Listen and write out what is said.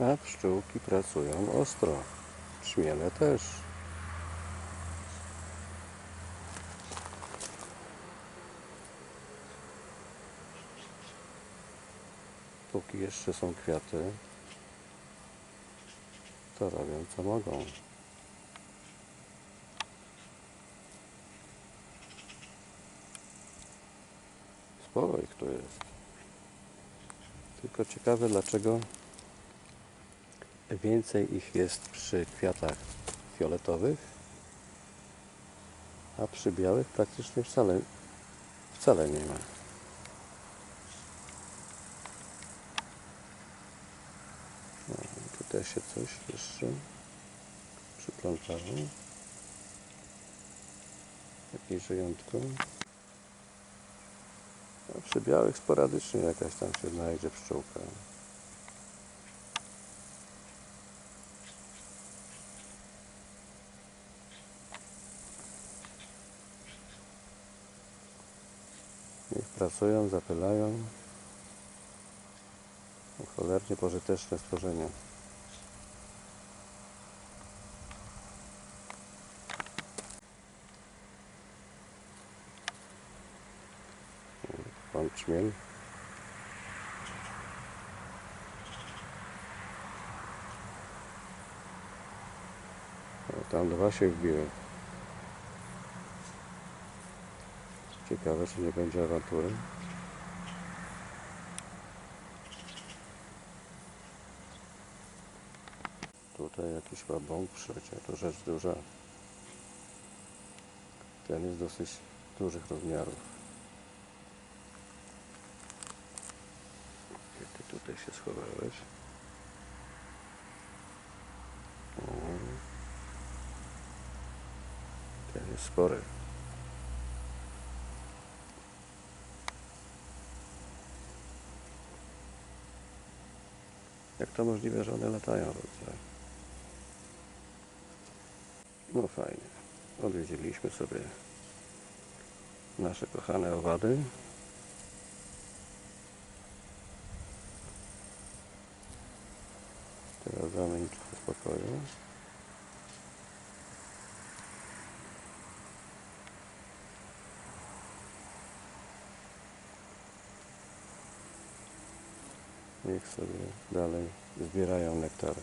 A pszczółki pracują ostro. Czmiele też. Póki jeszcze są kwiaty, to robią co mogą. Sporo ich tu jest. Tylko ciekawe dlaczego więcej ich jest przy kwiatach fioletowych, a przy białych praktycznie wcale, wcale nie ma. No, tu też się coś jeszcze przyplątało. Jakieś żyjątko. A przy białych sporadycznie jakaś tam się znajdzie pszczółka. Niech pracują, zapylają. Cholernie pożyteczne stworzenia. Pan czmiel. Tam dwa się wbiły. Ciekawe, czy nie będzie awantury. Tutaj jakiś ma bąk to rzecz duża. Ten jest dosyć dużych rozmiarów. Gdzie ty tutaj się schowałeś? O. Ten jest spory. Jak to możliwe, że one latają? Rodzaj? No fajnie. Odwiedziliśmy sobie nasze kochane owady. Teraz damy im spokoju. Niech sobie dalej zbierają nektary.